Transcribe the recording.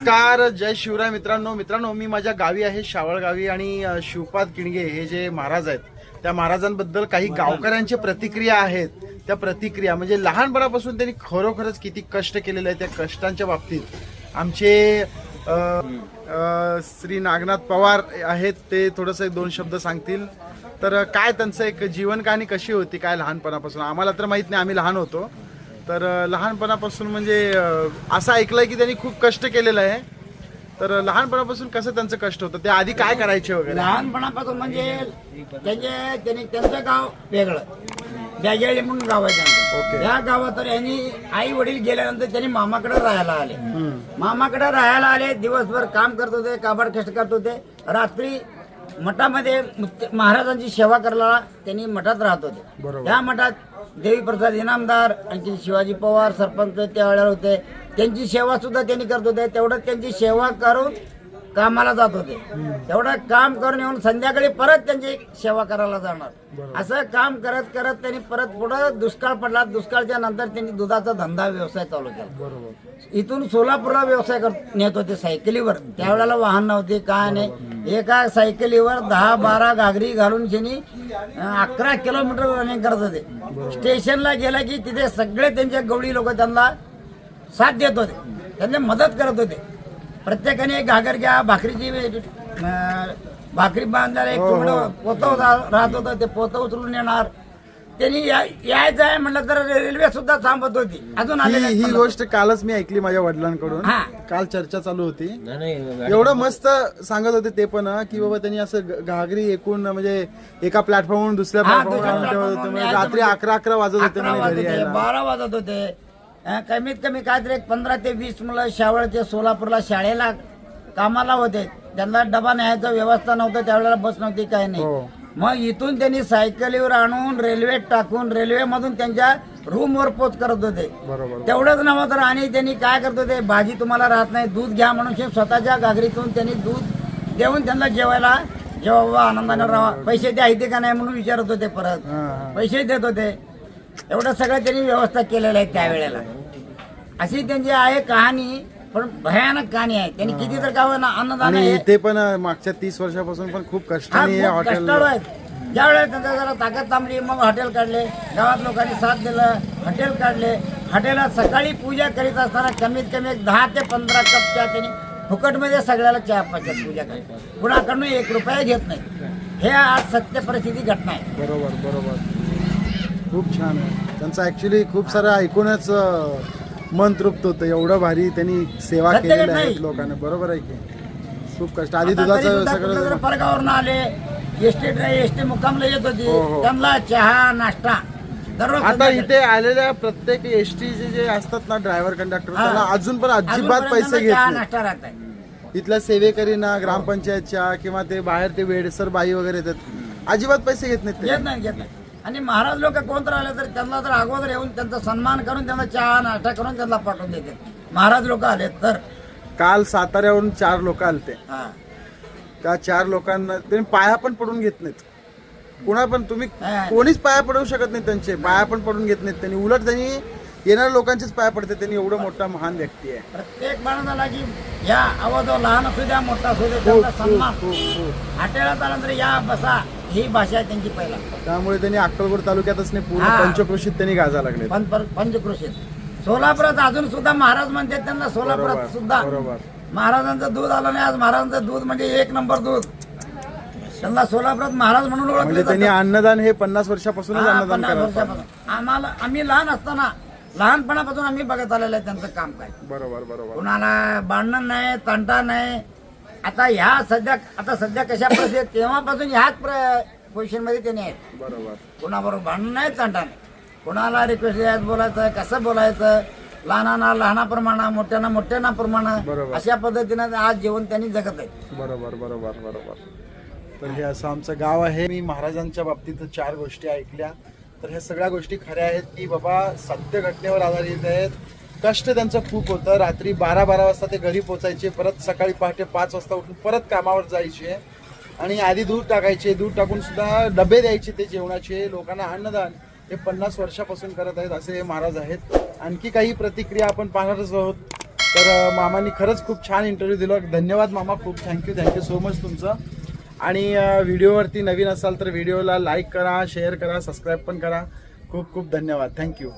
नमस्कार जय शिवराय मित्रांनो. मित्रांनो मी माझ्या गावी आहे शावळ गावी आणि शिवपाद किणगे हे जे महाराज आहेत त्या महाराजांबद्दल काही गावकऱ्यांच्या प्रतिक्रिया आहेत. त्या प्रतिक्रिया म्हणजे लहानपणापासून त्यांनी खरोखरच किती कष्ट केलेले आहेत त्या कष्टांच्या बाबतीत. आमचे श्री नागनाथ पवार आहेत ते थोडंसं एक दोन शब्द सांगतील. तर काय त्यांचं एक जीवन कहाणी कशी होती काय लहानपणापासून? आम्हाला तर माहीत नाही आम्ही लहान होतो. तर लहानपणापासून म्हणजे असं ऐकलंय की त्यांनी खूप कष्ट केलेलं आहे. तर लहानपणापासून कसं त्यांचं कष्ट होतं? ते आधी काय करायचे वगैरे? लहानपणापासून म्हणजे त्यांचे त्यांनी त्यांचं गाव वेगळं. बॅगेळी म्हणून गाव आहे ओके. त्यांचं. त्या गावात तर यांनी आई वडील गेल्यानंतर त्यांनी मामाकडे राहायला आले. मामाकडे राहायला आले दिवसभर काम करत होते काबाड कष्ट करत होते. रात्री मठामध्ये महाराजांची सेवा करायला त्यांनी मठात राहत होते. त्या मठात देवी प्रसाद इनामदार आणखी शिवाजी पवार सरपंच त्यावेळेला होते. त्यांची सेवा सुद्धा त्यांनी करत होते. तेवढं त्यांची सेवा करून कामाला जात होते. तेवढं काम करून येऊन संध्याकाळी परत त्यांची सेवा करायला जाणार. असं काम करत करत त्यांनी परत पुढं दुष्काळ पडला. दुष्काळच्या नंतर त्यांनी दुधाचा धंदा व्यवसाय चालू केला. इथून सोलापूरला व्यवसाय करत नेत होते सायकलीवर. त्यावेळेला वाहन नव्हते काय नाही. एका सायकलीवर दहा बारा घागरी घालून त्यांनी अकरा किलोमीटर रनिंग करत होते. स्टेशनला गेला की तिथे सगळे त्यांचे गवळी लोक त्यांना साथ देत होते. त्यांना मदत करत होते. प्रत्येकाने एक घागर घ्या भाकरीची भाकरी बांधल्याला एक तुकडं पोतं रा- राहत होतं ते पोतं उचलून येणार. त्यांनी यायचं आहे म्हटलं तर रेल्वे सुद्धा थांबत होती. अजून ही आले ही गोष्ट कालच मी ऐकली माझ्या वडिलांकडून. हा. काल चर्चा चालू होती. एवढं मस्त सांगत होते ते पण हा, की बाबा त्यांनी असं घागरी एकूण म्हणजे एका प्लॅटफॉर्मवरून दुसऱ्या हा, प्लॅटफॉर्मवर दुसऱ्या आणून ठेवत होते platform म्हणजे वर रात्री अकरा अकरा वाजत होते अकरा म्हणे वाजत घरी होते यायला. बारा वाजत होते. अं, कमीत कमी काहीतरी एक पंधरा ते वीस मुलं शावळचे सोलापूरला शाळेला कामाला होते. त्यांना डबा न्यायचं व्यवस्था नव्हतं त्यावेळेला बस नव्हती काही नाही. हो. मग इथून त्यांनी सायकलीवर आणून रेल्वेत टाकून रेल्वेमधून त्यांच्या रूमवर पोच करत होते. तेवढंच नव्हतं तर आणि त्यांनी काय करत होते भाजी तुम्हाला राहत नाही दूध घ्या म्हणून स्वतःच्या घागरीतून त्यांनी दूध देऊन त्यांना जेवायला जेव्हा बाबा आनंदाने राहा पैसे द्या इथे का नाही म्हणून विचारत होते परत. पैसे देत होते. एवढं सगळं त्यांनी व्यवस्था केलेलं आहे त्यावेळेला. अशी त्यांची आहे कहाणी. पण भयानक कहाणी आहे त्यांनी किती तर गाव अन्नदान आणि आहे इथे पण अ, मागच्या तीस वर्षापासून पण खूप हा, कष्टाने हे खूप हॉटेल कष्टाळू आहेत. ज्यावेळेस त्यांचा जरा ताकद थांबली मग हॉटेल काढले. गावात लोकांनी साथ दिलं हॉटेल काढले. हॉटेलात सकाळी पूजा करीत असताना कमीत कमी एक दहा ते पंधरा कप चहा त्यांनी फुकटमध्ये सगळ्याला चहा पाचत पूजा करतात कुणाकडून एक रुपया घेत नाही. हे आज सत्य परिस्थिती घटना आहे. बरोबर बरोबर. खूप छान आहे. त्यांचं ऍक्च्युली खूप सारं ऐकूनच अ, मन तृप्त होतं. एवढं भारी त्यांनी सेवा नाही. आहेत लोकांना. बरोबर आहे की? खूप कष्ट. आधी दुधाचं सगळं परगावरून आले. एसटी एसटी मुक्कामला येत होती. हो, हो. त्यांना चहा नाश्ता दररोज आता. इथे आलेल्या प्रत्येक एस चे जे असतात ना ड्रायव्हर कंडक्टर. त्याला अजून पण अजिबात पैसे घेत आहे इथल्या सेवेकरीना ग्रामपंचायतच्या किंवा ते बाहेर ते वेडसर बाई वगैरे येतात. अजिबात पैसे घेत नाहीत घेत नाही. आणि महाराज लोक कोणतं आले तर त्यांना जर अगोदर येऊन त्यांचा सन्मान करून त्यांना चहा नाश्ता करून त्यांना पाठवून देते. महाराज लोक आले तर. काल साताऱ्यावरून चार लोक आलते. हा. त्या चार लोकांना त्यांनी पाया पण पडून घेत नाहीत. कुणा पण तुम्ही. कोणीच पाया पडवू शकत नाही त्यांचे. पाया पण पडून घेत नाहीत. त्यांनी उलट त्यांनी येणाऱ्या लोकांचेच पाया पडते त्यांनी एवढं मोठा महान व्यक्ती आहे. प्रत्येक माणूस आला की या आवाज लाहान असू द्या मोठा असू द्या खूप सन्मान. या बसा ही भाषा आहे त्यांची पहिला. त्यामुळे त्यांनी अक्कलकोट तालुक्यातच नाही पूर्ण हा. पंचक्रोशीत त्यांनी गाजा लागले पण पर- पंचकृषीत सोलापुरात अजून सुद्धा महाराज म्हणतात त्यांना सोलापुरात सुद्धा. बरोबर. महाराजांचं दूध आलं नाही आज महाराजांचं दूध म्हणजे एक नंबर दूध. त्यांना सोलापुरात महाराज म्हणून म्हणजे ओळखले त्यांनी जातात. अन्नदान हे पन्नास वर्षापासूनच हा, अन्नदान पन्नास करत वर्षापासून. आम्हाला आम्ही लहान असताना लहानपणापासून आम्ही बघत आलेलं आहे त्यांचं काम काय. बरोबर बरोबर. कुणाला भांडण नाही तंटा नाही. आता ह्या सध्या आता सध्या कशा परिस्थिती आहेत, तेव्हापासून ह्याच पोझिशनमध्ये त्यांनी आहेत. बरोबर. कुणाबरोबर भांडण नाही तंटा नाही. कुणाला रिक्वेस्ट द्यायचं बोलायचं कसं बोलायचं लहानांना लहानाप्रमाणे मोठ्यांना मोठ्यांना बरोबर. अशा पद्धतीनं आज जीवन त्यांनी जगत आहे बरोबर बरोबर बरोबर. तर हे असं आमचं गाव आहे. मी महाराजांच्या बाबतीत चार गोष्टी ऐकल्या. तर ह्या सगळ्या गोष्टी खऱ्या आहेत की बाबा सत्य घटनेवर आधारित आहेत. कष्ट त्यांचं खूप होतं. रात्री बारा बारा वाजता ते घरी पोचायचे परत सकाळी पहाटे पाच वाजता उठून परत कामावर जायचे. आणि आधी दूध टाकायचे. दूध टाकून सुद्धा डबे द्यायचे ते जेवणाचे. लोकांना अन्नदान हे पन्नास वर्षापासून करत आहेत असे हे महाराज आहेत. आणखी काही प्रतिक्रिया आपण पाहणारच आहोत. तर अ, मामांनी खरंच खूप छान इंटरव्ह्यू दिला. धन्यवाद मामा. खूप थँक्यू थँक्यू सो मच तुमचं. आणि व्हिडिओवरती नवीन असाल तर व्हिडिओला लाईक करा शेअर करा सबस्क्राईब पण करा. खूप खूप धन्यवाद. थँक्यू.